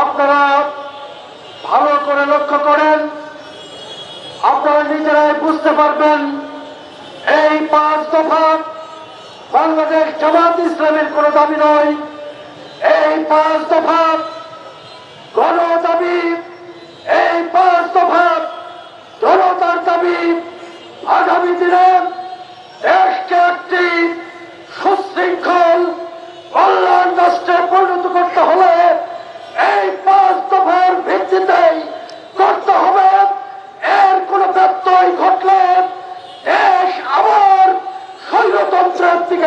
আপনারা ভালো করে লক্ষ্য করেন। আপনারা নিজেরাই বুঝতে পারবেন, এই পাঁচ দফা বাংলাদেশ জামাত ইসলামের কোনো দাবি নয়। এই পাঁচ দফা গণ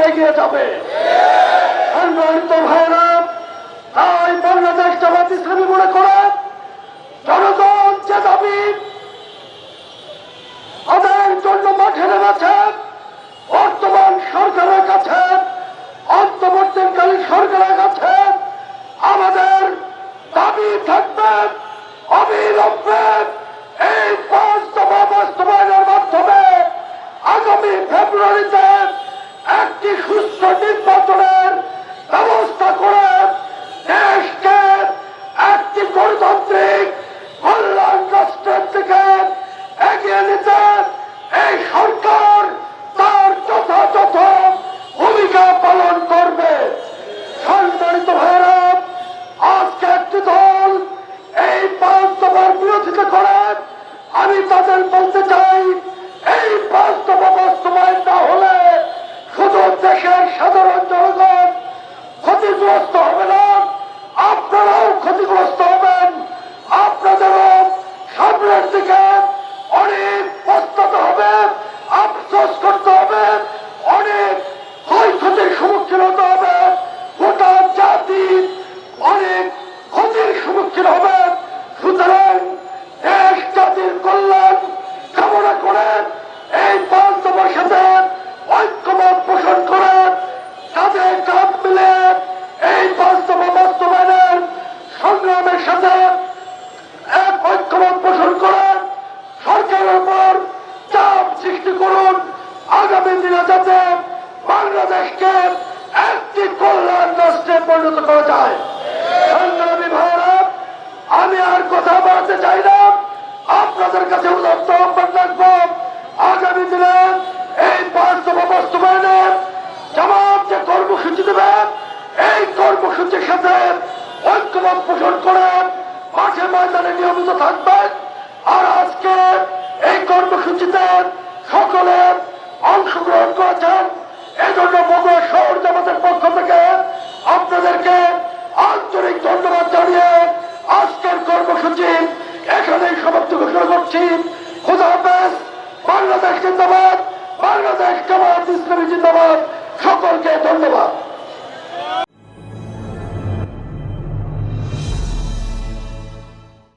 এগিয়ে যাবে। সম্মানিত ভাইরা, তাই বাংলাদেশ জামাত ইসলামী মনে করে, জনগণ যে দাবি তাদের জন্য মাঠে নেমেছে, বর্তমান সরকারের কাছে, অন্তর্বর্তীকালীন সরকারের কাছে আমাদের দাবি থাকবে, অবিলম্বে এই পাঁচ দফা বাস্তবায়নের মাধ্যমে আগামী ফেব্রুয়ারিতে একটি সুস্থ নির্বাচনের ব্যবস্থা করে দেশকে একটি গণতান্ত্রিক, কল্যাণ রাষ্ট্রের দিকে এগিয়ে নিতে এই সরকার তার যথাযথ ভূমিকা পালন করবে। সম্মানিত ভাইরা আজকে একটি দল এই পাঁচ দফার বিরোধিতা করে। আমি তাদের বলতে চাই, এই পাঁচ দফা বাস্তবায়ন না হলে ক্ষতিগ্রস্ত সংগ্রামের সাথে এক ঐক্যমত পোষণ করেন সরকারের উপর চাপ সৃষ্টি করুন। আগামী দিনে যাতে বাংলাদেশকে একটি কল্যাণ রাষ্ট্রে পরিণত করা যায়। সংগ্রামী ভাইরা আমি আর কথা বলতে চাই না। আপনাদের কাছে উদাত্ত আহ্বান রাখব আগামী দিনে এই বাস্তব বাস্তবায়নের জামাত যে কর্মসূচি দেবেন এই কর্মসূচির সাথে পোষণ করেন মাঠে ময়দানে নিয়মিত থাকবেন আর আজকে এই কর্মসূচিতে সকলে অংশগ্রহণ করেছেন। এই জন্য বগুড়া শহর জামাতের পক্ষ থেকে আপনাদেরকে আন্তরিক ধন্যবাদ জানিয়ে আজকের কর্মসূচি এখানেই সমাপ্ত ঘোষণা করছি। খুদা হাফেজ, বাংলাদেশ জিন্দাবাদ, বাংলাদেশ জামাত ইসলামী জিন্দাবাদ। সকলকে ধন্যবাদ।